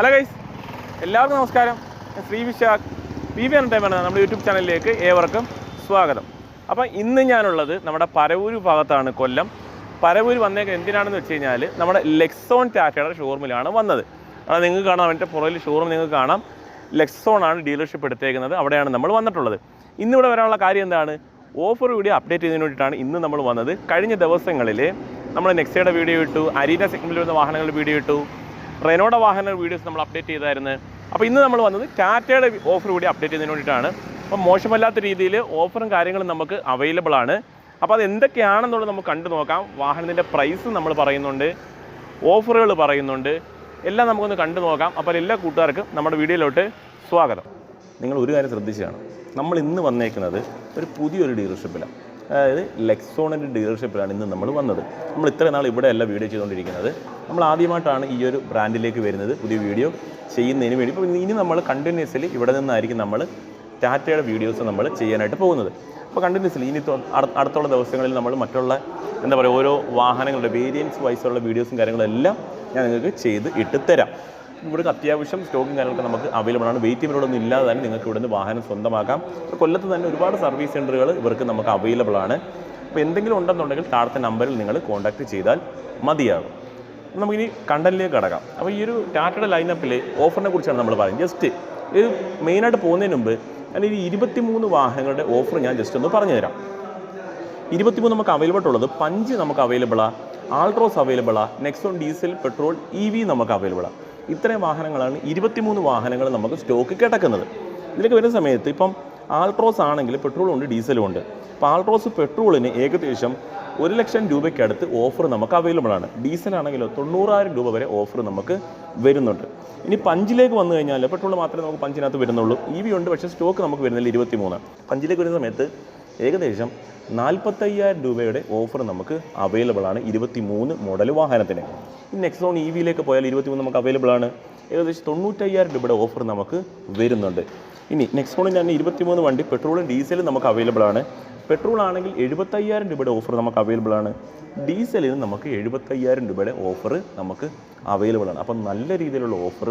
Hello guys എല്ലാവർക്കും നമസ്കാരം. Shri Vishakh. P V entertainment നമ്മുടെ യൂട്യൂബ് ചാനലിലേക്ക് ഏവർക്കും സ്വാഗതം. അപ്പോൾ ഇന്ന് ഞാനുള്ളത് നമ്മുടെ പരവൂര് ഭാഗത്താണ് കൊല്ലം. പരവൂര് വന്നേക്ക് എന്തിനാണെന്ന് വെച്ച് കഴിഞ്ഞാൽ നമ്മുടെ ലെക്സോൺ ടാറ്റയുടെ ഷോറൂമിലാണ് വന്നത്. അത് നിങ്ങൾക്ക് കാണാം. എന്റെ പുറകിൽ ഷോറൂം നിങ്ങൾക്ക് കാണാം. ലെക്സോൺ ആണ് ഡീലർഷിപ്പ് എടുത്തേക്കുന്നത്. അവിടെയാണ് നമ്മൾ വന്നിട്ടുള്ളത്. ഇന്നിവിടെ വരാനുള്ള കാര്യം എന്താണ്? ഓഫർ വീഡിയോ അപ്ഡേറ്റ് ചെയ്യുന്നതിന് വേണ്ടിയിട്ടാണ് ഇന്ന് നമ്മൾ വന്നത്. കഴിഞ്ഞ ദിവസങ്ങളിൽ നമ്മൾ നെക്സയുടെ വീഡിയോ ഇട്ടു അരീന സെഗ്മെന്റിൽ വരുന്ന വാഹനങ്ങളുടെ വീഡിയോ ഇട്ടു. റെനോയുടെ വാഹന വീഡിയോസ് നമ്മൾ അപ്ഡേറ്റ് ചെയ്തായിരുന്നു. അപ്പോൾ ഇന്ന് നമ്മൾ വന്നത് ടാറ്റയുടെ ഓഫർ കൂടി അപ്ഡേറ്റ് ചെയ്യുന്നതിന് വേണ്ടിയിട്ടാണ്. അപ്പോൾ മോശമല്ലാത്ത രീതിയിൽ ഓഫറും കാര്യങ്ങളും നമുക്ക് അവൈലബിൾ ആണ്. അപ്പോൾ അത് എന്തൊക്കെയാണെന്നുള്ളത് നമുക്ക് കണ്ടു നോക്കാം. വാഹനത്തിന്റെ പ്രൈസ് നമ്മൾ പറയുന്നുണ്ട്. ഓഫറുകൾ പറയുന്നുണ്ട്. എല്ലാം നമുക്കൊന്ന് കണ്ടു നോക്കാം. അപ്പോൾ എല്ലാ കൂട്ടുകാർക്കും നമ്മുടെ വീഡിയോയിലോട്ട് സ്വാഗതം. നിങ്ങൾ ഒരു കാര്യം ശ്രദ്ധിച്ചതാണ് നമ്മൾ ഇന്ന് വന്നേക്കുന്നത് ഒരു പുതിയൊരു ഡീലർഷിപ്പിലാണ് അതായത് ലെക്സോണിന്റെ ഡീലർഷിപ്പിലാണ് ഇന്ന് നമ്മൾ വന്നത്. നമ്മൾ ഇത്ര നാൾ ഇവിടെയല്ല വീഡിയോ ചെയ്തുകൊണ്ടിരിക്കുന്നത്. നമ്മൾ ആദ്യമായിട്ടാണ് ഈ ഒരു ബ്രാൻഡിലേക്ക് വരുന്നത്. പുതിയ വീഡിയോ ചെയ്യുന്നതിന് വേണ്ടി. ഇപ്പോൾ ഇനി നമ്മൾ കണ്ടിന്യൂസ്ലി ഇവിടെ നിന്നായിരിക്കും നമ്മൾ ടാറ്റയുടെ വീഡിയോസ് നമ്മൾ ചെയ്യാനായിട്ട് പോകുന്നത്. അപ്പോൾ കണ്ടിന്യൂസ്ലി ഇനി അടുത്തുള്ള ദിവസങ്ങളിൽ നമ്മൾ മറ്റുള്ള എന്താ പറയുക ഓരോ വാഹനങ്ങളുടെ വേരിയൻസ് വൈസുള്ള വീഡിയോസും കാര്യങ്ങളെല്ലാം ഞാൻ നിങ്ങൾക്ക് ചെയ്ത് ഇട്ട് തരാം. ഇവിടെ അത്യാവശ്യം സ്റ്റോക്കും കാര്യങ്ങളൊക്കെ നമുക്ക് അവൈലബിൾ ആണ്. വെയിറ്റ് ഇവരോടൊന്നും ഇല്ലാതെ തന്നെ നിങ്ങൾക്ക് ഇവിടുന്ന് വാഹനം സ്വന്തമാക്കാം. കൊല്ലത്ത് തന്നെ ഒരുപാട് സർവീസ് സെന്ററുകൾ ഇവർക്ക് നമുക്ക് അവൈലബിൾ ആണ്. അപ്പോൾ എന്തെങ്കിലും ഉണ്ടെന്നുണ്ടെങ്കിൽ താഴത്തെ നമ്പറിൽ നിങ്ങൾ കോൺടാക്ട് ചെയ്താൽ മതിയാകും. നമുക്കിനി കണ്ടന്റിലേക്ക് കടക്കാം. അപ്പോൾ ഈ ഒരു ടാറ്റയുടെ ലൈനപ്പിൽ ഓഫറിനെ കുറിച്ചാണ് നമ്മൾ പറയുന്നത്. ജസ്റ്റ് ഇത് മെയിനായിട്ട് പോകുന്നതിന് മുമ്പ് ഞാൻ ഈ ഇരുപത്തിമൂന്ന് വാഹനങ്ങളുടെ ഓഫർ ഞാൻ ജസ്റ്റ് ഒന്ന് പറഞ്ഞു തരാം. ഇരുപത്തിമൂന്ന് നമുക്ക് അവൈലബിൾ ഉള്ളത് പഞ്ച് നമുക്ക് അവൈലബിളാണ് ആൾട്രോസ് അവൈലബിളാണ് Nexon diesel petrol E V നമുക്ക് അവൈലബിളാണ് ഇത്രയും വാഹനങ്ങളാണ് ഇരുപത്തിമൂന്ന് വാഹനങ്ങൾ നമുക്ക് സ്റ്റോക്ക് കിടക്കുന്നത്. ഇതിലേക്ക് വരുന്ന സമയത്ത് ഇപ്പം ആൾട്രോസ് ആണെങ്കിൽ പെട്രോളും ഉണ്ട് ഡീസലും ഉണ്ട് അപ്പോൾ ആൾട്രോസ് പെട്രോളിന് ഏകദേശം ഒരു ലക്ഷം രൂപയ്ക്കടുത്ത് ഓഫർ നമുക്ക് അവൈലബിൾ ആണ്. ഡീസൽ ആണെങ്കിലോ തൊണ്ണൂറായിരം രൂപ വരെ ഓഫർ നമുക്ക് വരുന്നുണ്ട്. ഇനി പഞ്ചിലേക്ക് വന്നു കഴിഞ്ഞാൽ പെട്രോൾ മാത്രമേ നമുക്ക് പഞ്ചിനകത്ത് വരുന്നുള്ളൂ. ഇ വി ഉണ്ട് പക്ഷേ സ്റ്റോക്ക് നമുക്ക് വരുന്നില്ല ഇരുപത്തി മൂന്ന് പഞ്ചിലേക്ക് വരുന്ന സമയത്ത് ഏകദേശം നാൽപ്പത്തയ്യായിരം രൂപയുടെ ഓഫർ നമുക്ക് അവൈലബിൾ ആണ്. ഇരുപത്തി മൂന്ന് മോഡൽ വാഹനത്തിന്. ഈ നെക്സോൺ ഇ വിയിലേക്ക് പോയാൽ ഇരുപത്തി മൂന്ന് നമുക്ക് അവൈലബിൾ ആണ്. ഏകദേശം തൊണ്ണൂറ്റയ്യായിരം രൂപയുടെ ഓഫർ നമുക്ക് വരുന്നുണ്ട്. ഇനി നെക്സോണിന് തന്നെ ഇരുപത്തിമൂന്ന് വണ്ടി പെട്രോളും ഡീസലും നമുക്ക് അവൈലബിൾ ആണ്. പെട്രോൾ ആണെങ്കിൽ എഴുപത്തയ്യായിരം രൂപയുടെ ഓഫർ നമുക്ക് അവൈലബിൾ ആണ്. ഡീസലിന് നമുക്ക് എഴുപത്തയ്യായിരം രൂപയുടെ ഓഫർ നമുക്ക് അവൈലബിൾ ആണ്. അപ്പം നല്ല രീതിയിലുള്ള ഓഫർ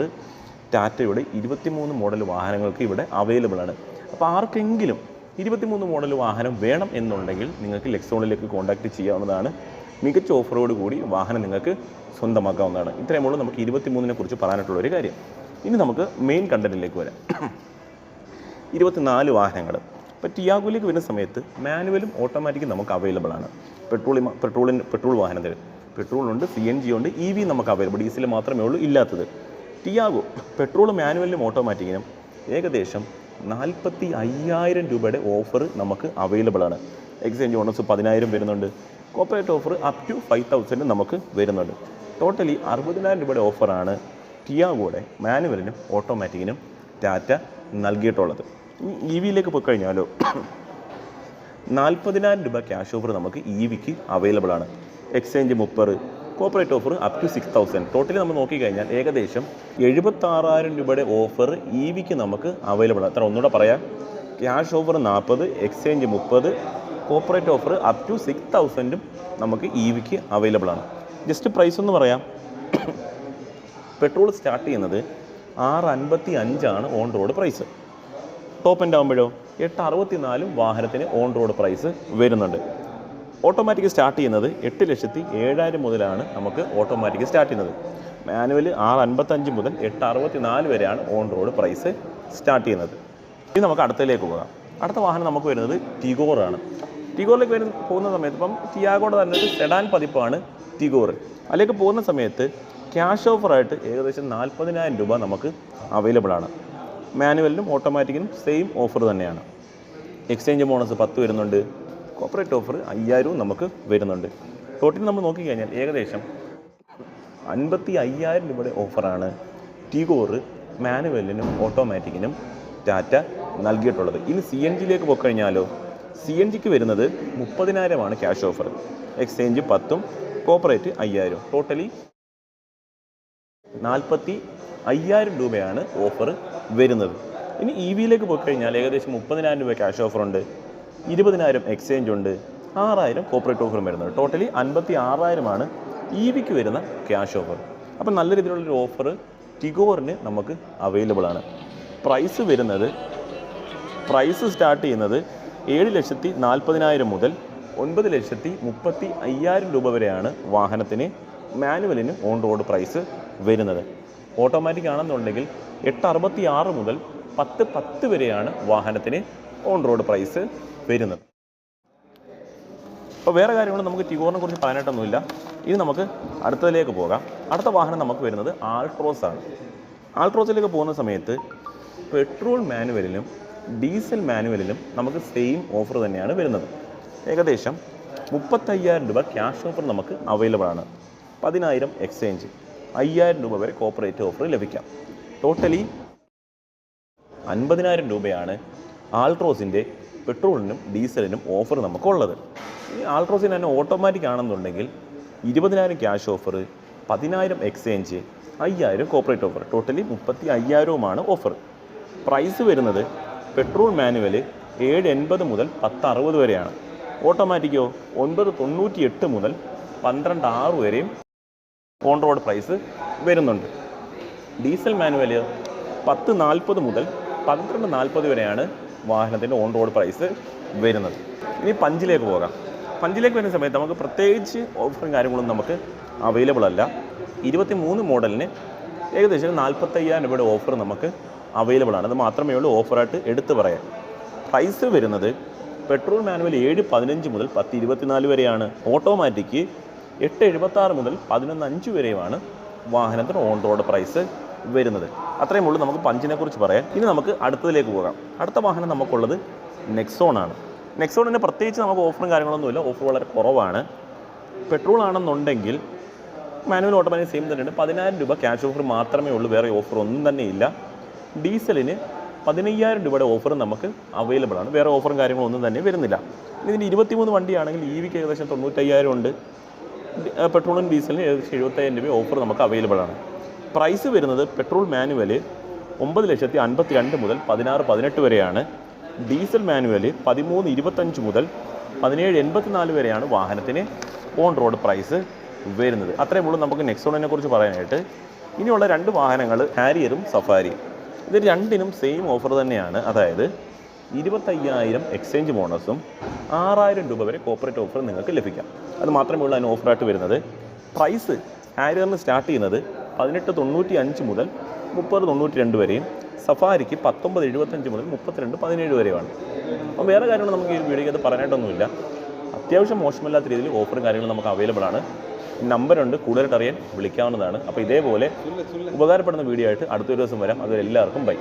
ടാറ്റയുടെ ഇരുപത്തിമൂന്ന് മോഡൽ വാഹനങ്ങൾക്ക് ഇവിടെ അവൈലബിൾ ആണ്. അപ്പോൾ ആർക്കെങ്കിലും ഇരുപത്തിമൂന്ന് മോഡൽ വാഹനം വേണം എന്നുണ്ടെങ്കിൽ നിങ്ങൾക്ക് ലെക്സോണിലേക്ക് കോൺടാക്റ്റ് ചെയ്യാവുന്നതാണ്. മികച്ച ഓഫറോട് കൂടി വാഹനം നിങ്ങൾക്ക് സ്വന്തമാക്കാവുന്നതാണ്. ഇത്രയും ഉള്ളൂ. നമുക്ക് ഇരുപത്തിമൂന്നിനെ കുറിച്ച് പറയാനായിട്ടുള്ള ഒരു കാര്യം. ഇനി നമുക്ക് മെയിൻ കണ്ടന്റിലേക്ക് വരാം. ഇരുപത്തിനാല് വാഹനങ്ങൾ. ഇപ്പോൾ ടിയാഗോയിലേക്ക് വരുന്ന സമയത്ത് മാനുവലും ഓട്ടോമാറ്റിക്കും നമുക്ക് അവൈലബിൾ ആണ്. പെട്രോളി പെട്രോളിന് പെട്രോൾ വാഹനത്തിൽ പെട്രോളുണ്ട് സി എൻ ജി ഉണ്ട് ഇ വി നമുക്ക് അവൈലബിൾ ഡീസൽ മാത്രമേ ഉള്ളൂ ഇല്ലാത്തത്. ടിയാഗോ പെട്രോൾ മാനുവലിനും ഓട്ടോമാറ്റിക്കിനും ഏകദേശം നാൽപ്പത്തി അയ്യായിരം രൂപയുടെ ഓഫർ നമുക്ക് അവൈലബിൾ ആണ്. എക്സ്ചേഞ്ച് ബോണസ് പതിനായിരം വരുന്നുണ്ട്. Corporate offer up to five thousand നമുക്ക് വരുന്നുണ്ട്. ടോട്ടലി അറുപതിനായിരം രൂപയുടെ ഓഫറാണ് ടിയാഗോടെ മാനുവലിനും ഓട്ടോമാറ്റിക്കിനും ടാറ്റ നൽകിയിട്ടുള്ളത്. ഇ വിയിലേക്ക് പോയി കഴിഞ്ഞാലോ? നാൽപ്പതിനായിരം രൂപ ക്യാഷ് ഓഫർ നമുക്ക് ഇ വിക്ക് അവൈലബിൾ ആണ്. എക്സ്ചേഞ്ച് മുപ്പത് corporate offer up to six thousand totally നമ്മൾ നോക്കിക്കഴിഞ്ഞാൽ ഏകദേശം എഴുപത്താറായിരം രൂപയുടെ ഓഫർ ഇ വിക്ക് നമുക്ക് അവൈലബിൾ ആണ്. അത്ര ഒന്നുകൂടെ പറയാം. ക്യാഷ് ഓഫർ നാൽപ്പത് എക്സ്ചേഞ്ച് മുപ്പത് corporate offer up to six തൗസൻഡും നമുക്ക് ഇ വിക്ക് അവൈലബിൾ ആണ്. ജസ്റ്റ് പ്രൈസ് ഒന്ന് പറയാം. പെട്രോൾ സ്റ്റാർട്ട് ചെയ്യുന്നത് ആറ് അൻപത്തി അഞ്ചാണ് on road price top end ആകുമ്പോഴോ എട്ട് അറുപത്തിനാലും വാഹനത്തിന് ഓൺ റോഡ് പ്രൈസ് വരുന്നുണ്ട്. ഓട്ടോമാറ്റിക് സ്റ്റാർട്ട് ചെയ്യുന്നത് എട്ട് ലക്ഷത്തി ഏഴായിരം മുതലാണ് നമുക്ക് ഓട്ടോമാറ്റിക് സ്റ്റാർട്ട് ചെയ്യുന്നത്. മാനുവൽ ആറ് അൻപത്തഞ്ച് മുതൽ എട്ട് അറുപത്തി നാല് വരെയാണ് ഓൺ റോഡ് പ്രൈസ് സ്റ്റാർട്ട് ചെയ്യുന്നത്. ഇനി നമുക്ക് അടുത്തതിലേക്ക് പോകാം. അടുത്ത വാഹനം നമുക്ക് വരുന്നത് ടിഗോറാണ് ടിഗോറിലേക്ക് വരുന്ന പോകുന്ന സമയത്ത് ഇപ്പം ടിയാഗോടെ തന്നെ സെഡാൻ പതിപ്പാണ് ടിഗോർ. അതിലേക്ക് പോകുന്ന സമയത്ത് ക്യാഷ് ഓഫറായിട്ട് ഏകദേശം നാൽപ്പതിനായിരം രൂപ നമുക്ക് അവൈലബിൾ ആണ്. മാനുവലിനും ഓട്ടോമാറ്റിക്കിനും സെയിം ഓഫർ തന്നെയാണ്. എക്സ്ചേഞ്ച് ബോണസ് പത്ത് വരുന്നുണ്ട്. കോപ്പറേറ്റ് ഓഫർ അയ്യായിരവും നമുക്ക് വരുന്നുണ്ട്. ടോട്ടലി നമ്മൾ നോക്കിക്കഴിഞ്ഞാൽ ഏകദേശം അൻപത്തി അയ്യായിരം രൂപയുടെ ഓഫറാണ് ടിഗോർ മാനുവലിനും ഓട്ടോമാറ്റിക്കിനും ടാറ്റ നൽകിയിട്ടുള്ളത്. ഇനി സി എൻ ജിയിലേക്ക് പോയിക്കഴിഞ്ഞാലോ സി എൻ ജിക്ക് വരുന്നത് മുപ്പതിനായിരമാണ് ക്യാഷ് ഓഫർ എക്സ്ചേഞ്ച് പത്തും കോപ്പറേറ്റ് അയ്യായിരം. ടോട്ടലി നാൽപ്പത്തി അയ്യായിരം രൂപയാണ് ഓഫർ വരുന്നത്. ഇനി ഇ വിയിലേക്ക് പോയി കഴിഞ്ഞാൽ ഏകദേശം മുപ്പതിനായിരം രൂപ ക്യാഷ് ഓഫറുണ്ട് ഇരുപതിനായിരം എക്സ്ചേഞ്ച് ഉണ്ട്. ആറായിരം കോപ്പറേറ്റ് ഓഫറും വരുന്നുണ്ട് ടോട്ടലി അൻപത്തി ആറായിരമാണ് ഇ വിക്ക് വരുന്ന ക്യാഷ് ഓഫർ അപ്പം നല്ല രീതിയിലുള്ളൊരു ഓഫർ ടിഗോറിന് നമുക്ക് അവൈലബിൾ ആണ്. പ്രൈസ് വരുന്നത് പ്രൈസ് സ്റ്റാർട്ട് ചെയ്യുന്നത് ഏഴ് ലക്ഷത്തി നാൽപ്പതിനായിരം മുതൽ ഒൻപത് ലക്ഷത്തി മുപ്പത്തി അയ്യായിരം രൂപ വരെയാണ് വാഹനത്തിന് മാനുവലിന് ഓൺ റോഡ് പ്രൈസ് വരുന്നത്. ഓട്ടോമാറ്റിക് ആണെന്നുണ്ടെങ്കിൽ എട്ട് അറുപത്തി ആറ് മുതൽ പത്ത് പത്ത് വരെയാണ് വാഹനത്തിന് ഓൺ റോഡ് പ്രൈസ് വരുന്നത് അപ്പോൾ വേറെ കാര്യങ്ങൾ നമുക്ക് ടിഗോറിനെ കുറിച്ച് പറയാനായിട്ടൊന്നുമില്ല. ഇനി നമുക്ക് അടുത്തതിലേക്ക് പോകാം. അടുത്ത വാഹനം നമുക്ക് വരുന്നത് ആൾട്രോസ് ആണ്. ആൾട്രോസിലേക്ക് പോകുന്ന സമയത്ത് പെട്രോൾ മാനുവലിലും ഡീസൽ മാനുവലിലും നമുക്ക് സെയിം ഓഫർ തന്നെയാണ് വരുന്നത്. ഏകദേശം മുപ്പത്തയ്യായിരം രൂപ ക്യാഷ് ഓഫർ നമുക്ക് അവൈലബിൾ ആണ്. പതിനായിരം എക്സ്ചേഞ്ച്. അയ്യായിരം രൂപ വരെ കോപ്പറേറ്റ് ഓഫർ ലഭിക്കാം. ടോട്ടലി അൻപതിനായിരം രൂപയാണ് ആൾട്രോസിന്റെ പെട്രോളിനും ഡീസലിനും ഓഫർ നമുക്കുള്ളത്. ഈ ആൾട്രോസിന് തന്നെ ഓട്ടോമാറ്റിക് ആണെന്നുണ്ടെങ്കിൽ ഇരുപതിനായിരം ക്യാഷ് ഓഫർ പതിനായിരം എക്സ്ചേഞ്ച് അയ്യായിരം കോപ്പറേറ്റ് ഓഫർ ടോട്ടലി മുപ്പത്തി അയ്യായിരവുമാണ് ഓഫർ പ്രൈസ് വരുന്നത് പെട്രോൾ മാനുവൽ ഏഴ് എൺപത് മുതൽ പത്ത് അറുപത് വരെയാണ് ഓട്ടോമാറ്റിക്കോ ഒൻപത് തൊണ്ണൂറ്റി എട്ട് മുതൽ പന്ത്രണ്ട് ആറ് വരെയും ഓൺ റോഡ് പ്രൈസ് വരുന്നുണ്ട്. ഡീസൽ മാനുവൽ പത്ത് നാൽപ്പത് മുതൽ പന്ത്രണ്ട് നാൽപ്പത് വരെയാണ് വാഹനത്തിന്റെ ഓൺ റോഡ് പ്രൈസ് വരുന്നത്. ഇനി പഞ്ചിലേക്ക് പോകാം. പഞ്ചിലേക്ക് വരുന്ന സമയത്ത് നമുക്ക് പ്രത്യേകിച്ച് ഓഫറും കാര്യങ്ങളൊന്നും നമുക്ക് അവൈലബിൾ അല്ല. ഇരുപത്തി മൂന്ന് മോഡലിന് ഏകദേശം നാൽപ്പത്തയ്യായിരം രൂപയുടെ ഓഫർ നമുക്ക് അവൈലബിൾ ആണ്. അത് മാത്രമേ ഉള്ളൂ ഓഫറായിട്ട് എടുത്തു പറയാം. പ്രൈസ് വരുന്നത് പെട്രോൾ മാനുവൽ ഏഴ് പതിനഞ്ച് മുതൽ പത്ത് ഇരുപത്തിനാല് വരെയാണ്. ഓട്ടോമാറ്റിക്ക് എട്ട് എഴുപത്താറ് മുതൽ പതിനൊന്ന് അഞ്ച് വരെയുമാണ് വാഹനത്തിന് ഓൺ റോഡ് പ്രൈസ് വരുന്നത്. അത്രയും ഉള്ളൂ നമുക്ക് പഞ്ചിനെ കുറിച്ച് പറയാം ഇനി നമുക്ക് അടുത്തതിലേക്ക് പോകാം. അടുത്ത വാഹനം നമുക്കുള്ളത് നെക്സോൺ ആണ്. നെക്സോണിന് പ്രത്യേകിച്ച് നമുക്ക് ഓഫറും കാര്യങ്ങളൊന്നുമില്ല. ഓഫർ വളരെ കുറവാണ്. പെട്രോൾ ആണെന്നുണ്ടെങ്കിൽ മാനുവൽ ഓട്ടോമാറ്റിക് സെയിം തന്നെയുണ്ട്. പതിനായിരം രൂപ ക്യാഷ് ഓഫർ മാത്രമേ ഉള്ളൂ. വേറെ ഓഫർ ഒന്നും തന്നെ ഇല്ല. ഡീസലിന് പതിനയ്യായിരം രൂപയുടെ ഓഫർ നമുക്ക് അവൈലബിൾ ആണ്. വേറെ ഓഫറും കാര്യങ്ങളും ഒന്നും തന്നെ വരുന്നില്ല. ഇതിന്റെ ഇരുപത്തിമൂന്ന് വണ്ടിയാണെങ്കിൽ ഇ വിക്ക് ഏകദേശം തൊണ്ണൂറ്റയ്യായിരം ഉണ്ട്. പെട്രോളിനും ഡീസലിന് ഏകദേശം എഴുപത്തയ്യായിരം രൂപ ഓഫർ നമുക്ക് അവൈലബിൾ ആണ്. പ്രൈസ് വരുന്നത് പെട്രോൾ മാനുവൽ ഒമ്പത് ലക്ഷത്തി അൻപത്തി രണ്ട് മുതൽ പതിനാറ് പതിനെട്ട് വരെയാണ്. ഡീസൽ മാനുവൽ പതിമൂന്ന് ഇരുപത്തഞ്ച് മുതൽ പതിനേഴ് എൺപത്തിനാല് വരെയാണ് വാഹനത്തിന് ഓൺ റോഡ് പ്രൈസ് വരുന്നത്. അത്രയും ഉള്ളൂ നമുക്ക് നെക്സോണിനെ കുറിച്ച് പറയാനായിട്ട്. ഇനിയുള്ള രണ്ട് വാഹനങ്ങൾ ഹാരിയറും സഫാരിയും ഇത് രണ്ടിനും സെയിം ഓഫർ തന്നെയാണ്. അതായത് ഇരുപത്തയ്യായിരം എക്സ്ചേഞ്ച് ബോണസും ആറായിരം രൂപ വരെ കോപ്പറേറ്റ് ഓഫർ നിങ്ങൾക്ക് ലഭിക്കാം. അത് മാത്രമേ ഉള്ളൂ അതിന് ഓഫറായിട്ട് വരുന്നത്. പ്രൈസ് ഹാരിയറിന് സ്റ്റാർട്ട് ചെയ്യുന്നത് പതിനെട്ട് തൊണ്ണൂറ്റി അഞ്ച് മുതൽ മുപ്പത് തൊണ്ണൂറ്റി രണ്ട് വരെയും സഫാരിക്ക് പത്തൊമ്പത് എഴുപത്തഞ്ച് മുതൽ മുപ്പത്തിരണ്ട് പതിനേഴ് വരെയുമാണ്. അപ്പം വേറെ കാര്യങ്ങൾ നമുക്ക് ഈ വീഡിയോയ്ക്ക് അത് പറയാനായിട്ടൊന്നുമില്ല. അത്യാവശ്യം മോശമല്ലാത്ത രീതിയിൽ ഓഫറും കാര്യങ്ങളും നമുക്ക് അവൈലബിൾ ആണ്. നമ്പറുണ്ട് കൂടുതലായിട്ട് അറിയാൻ വിളിക്കാവുന്നതാണ്. അപ്പോൾ ഇതേപോലെ ഉപകാരപ്പെടുന്ന വീഡിയോ ആയിട്ട് അടുത്തൊരു ദിവസം വരാം. അതുവരെ എല്ലാവർക്കും ബൈ.